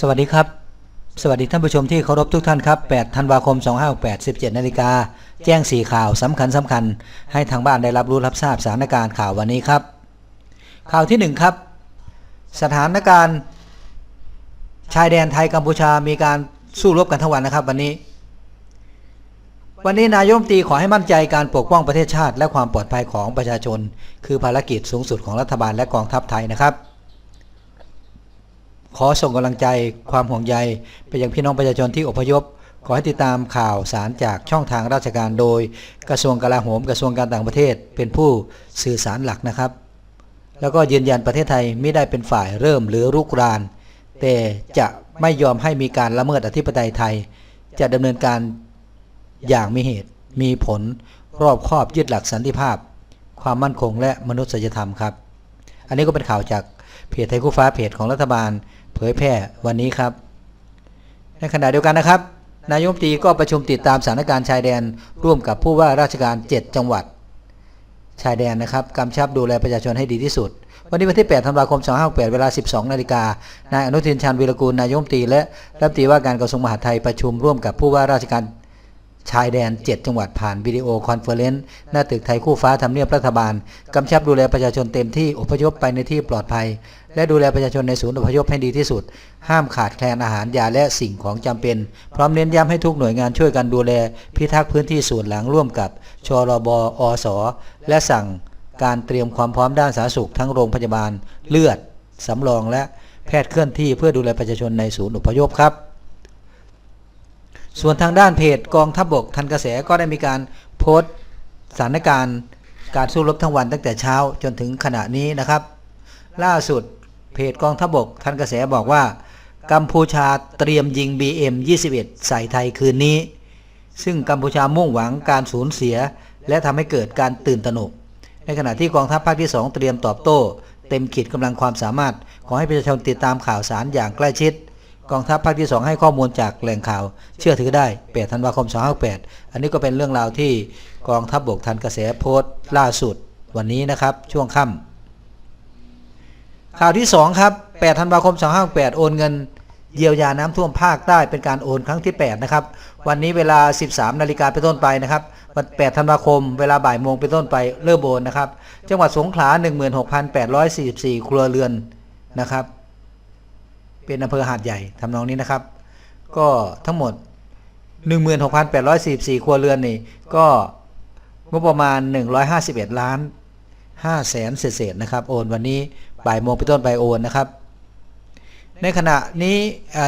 สวัสดีครับ สวัสดีท่านผู้ชมที่เคารพทุกท่านครับ 8 ธันวาคม 2568 17นาฬิกา แจ้ง 4 ข่าวสำคัญสำคัญ ให้ทางบ้านได้รับรู้รับทราบสถานการณ์ข่าววันนี้ครับ ข่าวที่ 1 ครับ สถานการณ์ ชายแดนไทยกัมพูชามีการสู้รบกันทั้งวันนะครับ วันนี้ วันนี้นายมตีขอให้มั่นใจการปกป้องประเทศชาติ และความปลอดภัยของประชาชน คือภารกิจสูงสุดของรัฐบาลและกองทัพไทยนะครับ ขอส่งกำลังใจความห่วงใย ไปยังพี่น้องประชาชนที่อพยพ ขอให้ติดตามข่าวสารจากช่องทางราชการโดย กระทรวงกลาโหม กระทรวงการต่างประเทศ เป็นผู้สื่อสารหลักนะครับ แล้วก็ยืนยันประเทศไทยไม่ได้เป็นฝ่ายเริ่มหรือรุกราน แต่จะไม่ยอมให้มีการละเมิดอธิปไตยไทย จะดำเนินการอย่างมีเหตุ มีผล รอบครอบยึดหลักสันติภาพ ความมั่นคงและมนุษยธรรมครับ อันนี้ก็เป็นข่าวจาก เพจไทยคู่ฟ้าเพจของรัฐบาล เผยแพร่วันนี้ครับ ในขณะเดียวกันนะครับ นายมตรีก็ประชุมติดตามสถานการณ์ชายแดน ร่วมกับผู้ว่าราชการ 7 จังหวัด ชายแดนนะครับกำชับดูแลประชาชนให้ดีที่สุด วันนี้วันที่ 8 ธันวาคม 2568 เวลา 12 นาฬิกา นายอนุทินชาญวีรกูล นายมตรีและรัฐมนตรีว่าการกระทรวงมหาดไทยประชุมร่วมกับผู้ว่าราชการ ชายแดน 7 จังหวัดผ่านวิดีโอคอนเฟอเรนซ์หน้าตึกไทยคู่ฟ้าทำเนียบรัฐบาล กำชับดูแลประชาชนเต็มที่อพยพไปในที่ปลอดภัย และดูแลประชาชนในศูนย์อพยพให้ดีที่สุด ห้ามขาดแคลนอาหารยาและสิ่งของจำเป็น พร้อมเน้นย้ำให้ทุกหน่วยงานช่วยกันดูแล พิทักษ์พื้นที่ส่วนหลังร่วมกับชรบอสและสั่งการเตรียมความพร้อมด้านสาธารณสุขทั้งโรงพยาบาลเลือดสำรองและแพทย์เคลื่อนที่เพื่อดูแลประชาชนในศูนย์อพยพครับ ส่วนทางด้านเพจกองทัพบบกทันกระแสก็ได้มีการโพสต์สถานการณ์การสู้รบทั้งวันตั้งแต่เช้าจนถึงขณะนี้นะครับ ล่าสุดเพจกองทัพบบกทันกระแสบอกว่า กัมพูชาเตรียมยิง BM 21 ใส่ไทยคืนนี้ ซึ่งกัมพูชามุ่งหวังการสูญเสีย และทำให้เกิดการตื่นตระหนก ในขณะที่กองทัพภาคที่ 2 เตรียมตอบโต้ เต็มขีดกำลังความสามารถ ขอให้ประชาชนติดตามข่าวสารอย่างใกล้ชิด กองทัพภาคที่ 2 ให้ข้อมูลจากแหล่งข่าว เชื่อถือได้8ธันวาคม 258 อันนี้ก็เป็นเรื่องราวที่กองทัพบบกทันกระแสโพสต์ล่าสุดวันนี้นะครับช่วงค่ำข่าวที่ 2 ครับ8ธันวาคม 258 โอนเงินเยียวยาน้ำท่วมภาคใต้เป็นการโอนครั้งที่ 8 นะครับ วันนี้เวลา 13 นาฬิกาเป็นต้นไปนะครับ วัน 8 ธันวาคม เวลาบ่ายโมงเป็นต้นไปเริ่มโอนนะครับ จังหวัดสงขลา 16,844 ครัวเรือนนะครับ เป็นอำเภอหาดใหญ่ทำนองนี้นะครับ ก็ทั้งหมด 16,844 ครัวเรือนนี่ก็งบประมาณ 151 ล้าน5แสนเศษนะครับ โอนวันนี้บ่ายโมงเป็นต้นไปโอนนะครับ ในขณะนี้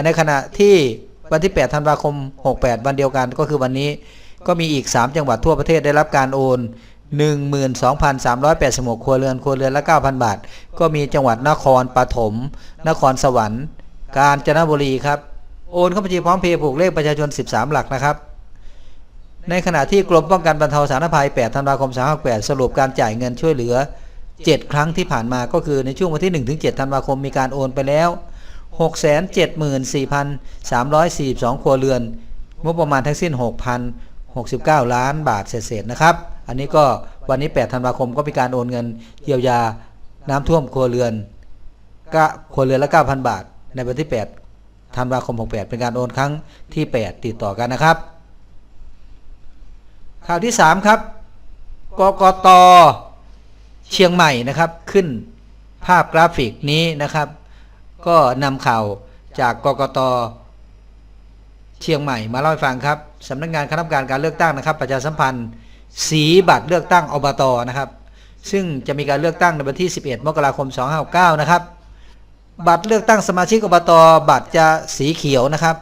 ในขณะที่วันที่ 8 ธันวาคม 68 วันเดียวกันก็คือวันนี้ก็มีอีก 3 จังหวัดทั่วประเทศได้รับการโอน 12,386 ครัวเรือนครัวเรือนละ 9,000 บาท ก็มีจังหวัดนครปฐม นครสวรรค์ กาญจนบุรีครับ โอนเข้าบัญชีพร้อมเพย์ผูกเลขประชาชน 13 หลักนะครับ ในขณะที่กรมป้องกันบรรเทาสาธารณภัย 8 ธันวาคม2568 สรุปการจ่ายเงินช่วยเหลือ 7 ครั้งที่ผ่านมาก็คือในช่วงวันที่ 1-7 ธันวาคมมีการโอนไปแล้ว 674,342 ครัวเรือน งบประมาณทั้งสิ้น 6,069 ล้านบาทเศษๆนะครับ อันนี้ก็วันนี้ 8 ธันวาคมก็มีการโอนเงินเยียวยาน้ำท่วมครัวเรือนก็ครัวเรือนละ 9,000 บาท ในวันที่8ธันวาคม 68 เป็นการโอนครั้งที่ 8 ติดต่อกันนะครับ ข่าวที่ 3 ครับกกตเชียงใหม่นะครับขึ้นภาพกราฟิกนี้นะครับ ก็นำข่าวจากกกตเชียงใหม่มาเล่าให้ฟังครับสำนักงานคณะกรรมการการเลือกตั้งนะครับ ประชาสัมพันธ์ สีบัตรเลือกตั้งอบตนะครับ ซึ่งจะมีการเลือกตั้งในวันที่ 11 มกราคม 2569 นะครับ บัตรเลือกตั้งสมาชิกอบตบัตรจะสีเขียวนะครับ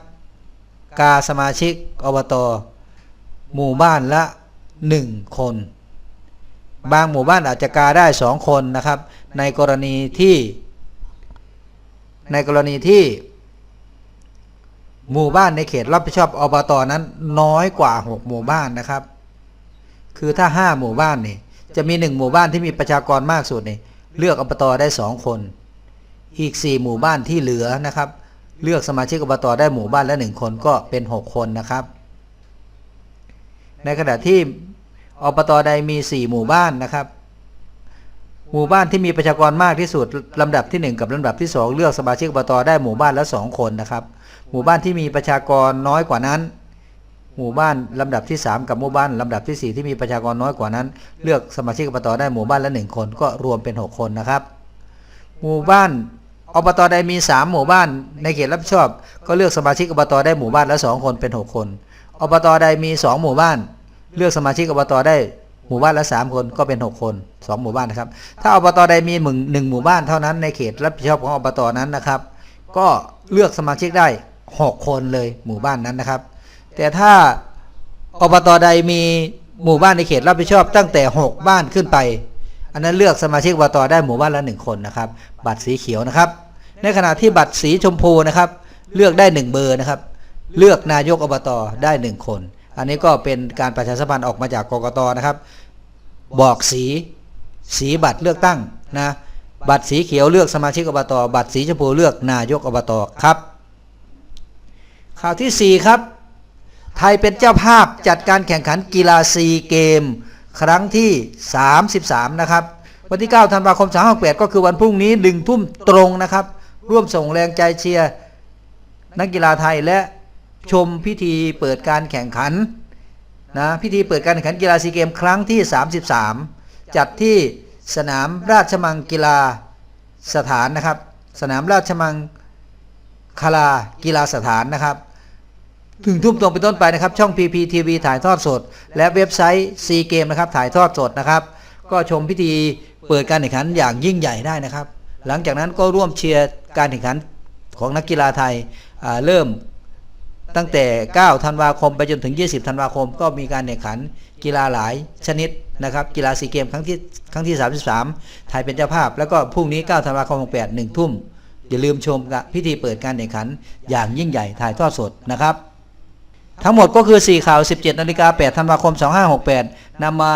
กาสมาชิกอบตหมู่บ้านละ 1 คน บางหมู่บ้านอาจจะกาได้ 2 คนนะครับ ในกรณีที่ ในกรณีที่ หมู่บ้านในเขตรับผิดชอบอบตนั้นน้อยกว่า 6 หมู่บ้านนะครับ คือถ้า 5 หมู่บ้านนี่จะมี 1 หมู่บ้านที่มีประชากรมากสุดนี่เลือกอบตได้ 2 คน อีก 4 หมู่บ้านที่เหลือนะครับ เลือกสมาชิกอบตได้หมู่บ้านละ 1 คนก็เป็น 6 คนนะครับ ในขณะที่อบตใดมี 4 หมู่บ้านนะครับ หมู่บ้านที่มีประชากรมากที่สุดลำดับที่ 1 กับลำดับที่ 2 เลือกสมาชิกอบตได้หมู่บ้านละ 2 คนนะครับ หมู่บ้านที่มีประชากรน้อยกว่านั้นหมู่บ้านลำดับที่ 3 กับหมู่บ้านลำดับที่ 4 ที่มีประชากรน้อยกว่านั้น เลือกสมาชิกอบตได้หมู่บ้านละ 1 คนก็รวมเป็น 6 คนนะครับ หมู่บ้าน อบตใดมี 3 หมู่บ้านในเขตรับผิดชอบ ก็เลือกสมาชิกอบตได้หมู่บ้านละ2คนเป็น 6 คน อบตใดมี 2 หมู่บ้าน เลือกสมาชิกอบตได้หมู่บ้านละ 3 คนก็เป็น 6 คน 2 หมู่บ้านนะครับ ถ้าอบตใดมีหนึ่งหนึ่งหมู่บ้านเท่านั้นในเขตรับผิดชอบของอบตนั้นนะครับ ก็เลือกสมาชิกได้ 6 คนเลยหมู่บ้านนั้นนะครับ แต่ถ้าอบตใดมีหมู่บ้านในเขตรับผิดชอบตั้งแต่ 6 บ้านขึ้นไป อันนั้นเลือกสมาชิกอบตได้หมู่บ้านละ 1 คนนะครับ บัตรสีเขียวนะครับ ในขณะที่บัตรสีชมพูนะครับ เลือกได้1เบอร์นะครับ เลือกนายกอบตได้1คน อันนี้ก็เป็นการประชาสัมพันธ์ออกมาจากกกตนะครับ บอกสีสีบัตรเลือกตั้งนะบัตรสีเขียวเลือกสมาชิกอบตบัตรสีชมพูเลือกนายกอบตครับข่าวที่ 4 ครับ ไทยเป็นเจ้าภาพจัดการแข่งขันกีฬาซีเกม ครั้งที่ 33 นะครับ วันที่ 9 ธันวาคม 2568ก็คือวันพรุ่งนี้ดึงทุ่มตรงนะครับ ร่วมส่งแรงใจเชียร์นักกีฬาไทยและชมพิธีเปิดการแข่งขันนะพิธีเปิดการแข่งขันกีฬาซีเกมครั้งที่ 33 จัดที่สนามราชมังกีฬาสถานนะครับ สนามราชมังคลากีฬาสถานนะครับถึงทุ่มตรงเป็นต้นไปนะครับ ช่อง PPTV ถ่ายทอดสด และเว็บไซต์ C Game นะครับถ่ายทอดสดนะครับ ก็ชมพิธีเปิดการแข่งขันอย่างยิ่งใหญ่ได้นะครับ หลังจากนั้นก็ร่วมเชียร์การแข่งขันของนักกีฬาไทยเริ่มตั้งแต่ 9 ธันวาคม ไปจนถึง 20 ธันวาคม ก็มีการแข่งขันกีฬาหลายชนิดนะครับ กีฬาซีเกมครั้งที่ครั้งที่ 33 ไทยเป็นเจ้าภาพ แล้วก็พรุ่งนี้ 9 ธันวาคม 68 1 ทุ่ม อย่าลืมชมพิธีเปิดการแข่งขันอย่างยิ่งใหญ่ถ่ายทอดสดนะครับ ทั้งหมดก็คือ 4 ข่าว 17 นาฬิกา 8 ธันวาคม 2568 นำมา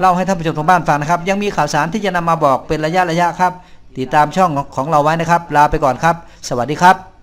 เล่าให้ท่านผู้ชมทางบ้านฟังนะครับ ยังมีข่าวสารที่จะนำมาบอกเป็นระยะระยะครับ ติดตามช่องของเราไว้นะครับ ลาไปก่อนครับ สวัสดีครับ